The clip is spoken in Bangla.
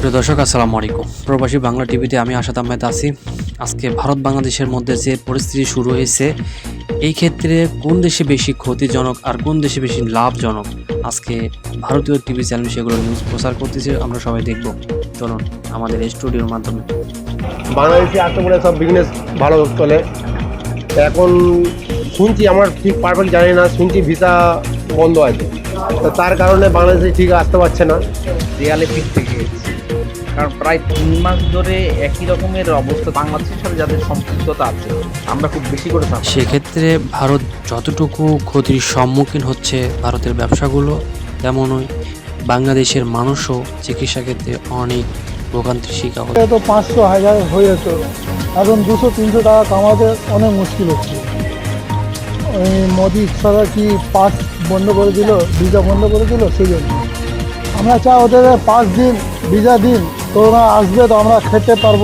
প্রিয় দর্শক, আসসালামু আলাইকুম। প্রবাসী বাংলা টিভিতে আমি আশাদ আহমেদ আছি। আজকে ভারত বাংলাদেশের মধ্যে যে পরিস্থিতি শুরু হয়েছে, এই ক্ষেত্রে কোন দেশে বেশি ক্ষতিজনক আর কোন দেশে বেশি লাভজনক? আজকে ভারতীয় টিভি চ্যানেল সেগুলো নিউজ প্রচার করতেছে, আমরা সবাই দেখব। চলুন আমাদের স্টুডিওর মাধ্যমে। বাংলাদেশে আসতে বলে সব বিজনেস ভালো চলে। এখন শুনছি, আমার ঠিক পারফেক্ট জানি না, শুনছি ভিসা বন্ধ আছে। তো তার কারণে বাংলাদেশে ঠিক আসতে পারছে না। দেয়ালে পিঠ থেকে কারণ প্রায় তিন মাস ধরে একই রকমের অবস্থা বাংলাদেশের সাথে যাদের সম্পৃক্ততা আছে আমরা খুব বেশি করে থাকি সেক্ষেত্রে ভারত যতটুকু ক্ষতির সম্মুখীন হচ্ছে ভারতের ব্যবসাগুলো তেমনই বাংলাদেশের মানুষও চিকিৎসা ক্ষেত্রে অনেক ভোগান্তির শিকার হচ্ছে। তো পাঁচশো হাজার হয়ে যেত এখন দুশো তিনশো টাকা কামাতে অনেক মুশকিল হচ্ছে। মোদি সরকার কি পাস বন্ধ করে দিল ভিসা বন্ধ করে দিল সেই জন্য আমরা চাই ওদের পাঁচ দিন ভিসা দিন তো আসবে তো আমরা খেতে পারব।